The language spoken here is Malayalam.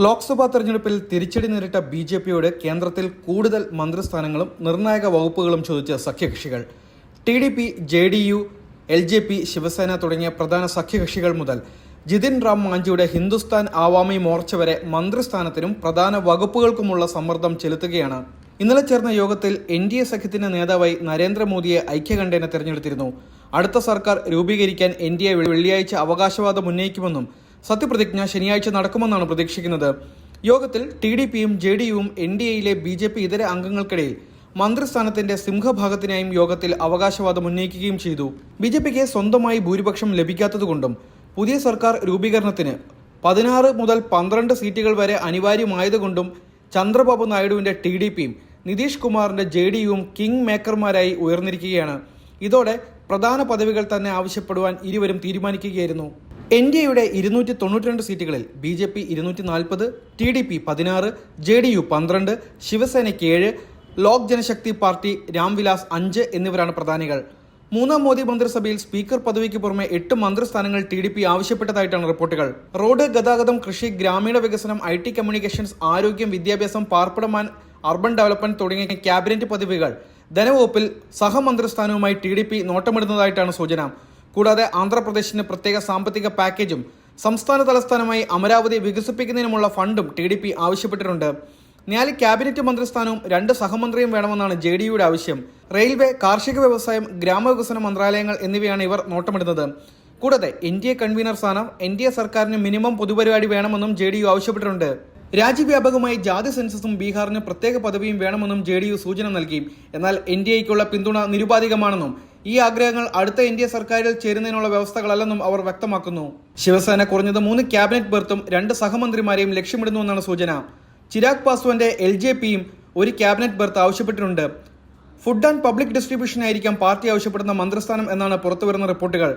ലോക്സഭാ തെരഞ്ഞെടുപ്പിൽ തിരിച്ചടി നേരിട്ട ബി ജെ പിയോട് കേന്ദ്രത്തിൽ കൂടുതൽ മന്ത്രിസ്ഥാനങ്ങളും നിർണായക വകുപ്പുകളും ചോദിച്ച സഖ്യകക്ഷികൾ. T D P J D U L J P Shiv Sena തുടങ്ങിയ പ്രധാന സഖ്യകക്ഷികൾ മുതൽ ജിതിൻ റാം മാഞ്ചിയുടെ ഹിന്ദുസ്ഥാൻ ആവാമി മോർച്ച വരെ മന്ത്രിസ്ഥാനത്തിനും പ്രധാന വകുപ്പുകൾക്കുമുള്ള സമ്മർദ്ദം ചെലുത്തുകയാണ്. ഇന്നലെ ചേർന്ന യോഗത്തിൽ എൻ ഡി എ സഖ്യത്തിന്റെ നേതാവായി നരേന്ദ്രമോദിയെ ഐക്യകണ്ഠേന തെരഞ്ഞെടുത്തിരുന്നു. അടുത്ത സർക്കാർ രൂപീകരിക്കാൻ എൻ ഡി എ വെള്ളിയാഴ്ച അവകാശവാദം ഉന്നയിക്കുമെന്നും സത്യപ്രതിജ്ഞ ശനിയാഴ്ച നടക്കുമെന്നാണ് പ്രതീക്ഷിക്കുന്നത്. യോഗത്തിൽ ടി ഡി പിയും ജെ ഡി യുവും എൻ ഡി എയിലെ ബി ജെ പി ഇതര അംഗങ്ങൾക്കിടയിൽ മന്ത്രിസ്ഥാനത്തിന്റെ സിംഹഭാഗത്തിനായും യോഗത്തിൽ അവകാശവാദം ഉന്നയിക്കുകയും ചെയ്തു. ബി ജെ പിക്ക് സ്വന്തമായി ഭൂരിപക്ഷം ലഭിക്കാത്തതുകൊണ്ടും പുതിയ സർക്കാർ രൂപീകരണത്തിന് പതിനാറ് മുതൽ പന്ത്രണ്ട് സീറ്റുകൾ വരെ അനിവാര്യമായതുകൊണ്ടും ചന്ദ്രബാബു നായിഡുവിന്റെ ടി ഡി പിയും നിതീഷ് കുമാറിന്റെ ജെ ഡി യുവും കിങ് മേക്കർമാരായി ഉയർന്നിരിക്കുകയാണ്. ഇതോടെ പ്രധാന പദവികൾ തന്നെ ആവശ്യപ്പെടുവാൻ ഇരുവരും തീരുമാനിക്കുകയായിരുന്നു. എൻ ഡി എയുടെ ഇരുന്നൂറ്റി തൊണ്ണൂറ്റി രണ്ട് സീറ്റുകളിൽ ബി ജെ പി ഇരുന്നൂറ്റി നാൽപ്പത് ടി ഡി പി പതിനാറ് ജെ ഡി യു പന്ത്രണ്ട് ശിവസേനയ്ക്ക് ഏഴ് ലോക് ജനശക്തി പാർട്ടി രാംവിലാസ് അഞ്ച് എന്നിവരാണ് പ്രധാനികൾ. മൂന്നാം മോദി മന്ത്രിസഭയിൽ സ്പീക്കർ പദവിക്ക് പുറമെ എട്ട് മന്ത്രിസ്ഥാനങ്ങൾ ടി ഡി പി ആവശ്യപ്പെട്ടതായിട്ടാണ് റിപ്പോർട്ടുകൾ. റോഡ് ഗതാഗതം കൃഷി ഗ്രാമീണ വികസനം ഐ ടി കമ്മ്യൂണിക്കേഷൻസ് ആരോഗ്യം വിദ്യാഭ്യാസം പാർപ്പിടമാൻ അർബൻ ഡെവലപ്മെന്റ് തുടങ്ങിയ ക്യാബിനറ്റ് പദവികൾ ധനവകുപ്പിൽ സഹമന്ത്രിസ്ഥാനവുമായി ടി ഡി പി നോട്ടമിടുന്നതായിട്ടാണ് സൂചന. കൂടാതെ ആന്ധ്രാപ്രദേശിന് പ്രത്യേക സാമ്പത്തിക പാക്കേജും സംസ്ഥാന തലസ്ഥാനമായി അമരാവതി വികസിപ്പിക്കുന്നതിനുമുള്ള ഫണ്ടും ടി ഡി പി ആവശ്യപ്പെട്ടിട്ടുണ്ട്. നാല് ക്യാബിനറ്റ് മന്ത്രിസ്ഥാനവും രണ്ട് സഹമന്ത്രിയും വേണമെന്നാണ് ജെ ഡി യുടെ ആവശ്യം. റെയിൽവേ കാർഷിക വ്യവസായം ഗ്രാമവികസന മന്ത്രാലയങ്ങൾ എന്നിവയാണ് ഇവർ നോട്ടമിടുന്നത്. കൂടാതെ എൻ ഡി എ കൺവീനർ സ്ഥാനം എൻ ഡി എ സർക്കാരിന് മിനിമം പൊതുപരിപാടി വേണമെന്നും ജെ ഡി യു ആവശ്യപ്പെട്ടിട്ടുണ്ട്. രാജ്യവ്യാപകമായി ജാതി സെൻസസും ബീഹാറിന് പ്രത്യേക പദവിയും വേണമെന്നും ജെ ഡി യു സൂചന നൽകി. എന്നാൽ എൻ ഡി എക്കുള്ള പിന്തുണ നിരുപാധികമാണെന്നും ഈ ആഗ്രഹങ്ങൾ അടുത്ത എ സർക്കാരിൽ ചേരുന്നതിനുള്ള വ്യവസ്ഥകളല്ലെന്നും അവർ വ്യക്തമാക്കുന്നു. ശിവസേന കുറഞ്ഞത് മൂന്ന് ക്യാബിനറ്റ് ബർത്തും രണ്ട് സഹമന്ത്രിമാരെയും ലക്ഷ്യമിടുന്നുവെന്നാണ് സൂചന. ചിരാഗ് പാസ്വാന്റെ എൽ ജെ പിയും ഒരു ക്യാബിനറ്റ് ബർത്ത് ആവശ്യപ്പെട്ടിട്ടുണ്ട്. ഫുഡ് ആൻഡ് പബ്ലിക് ഡിസ്ട്രിബ്യൂഷൻ ആയിരിക്കാം പാർട്ടി ആവശ്യപ്പെടുന്ന മന്ത്രിസ്ഥാനം എന്നാണ് പുറത്തുവരുന്ന റിപ്പോർട്ടുകൾ.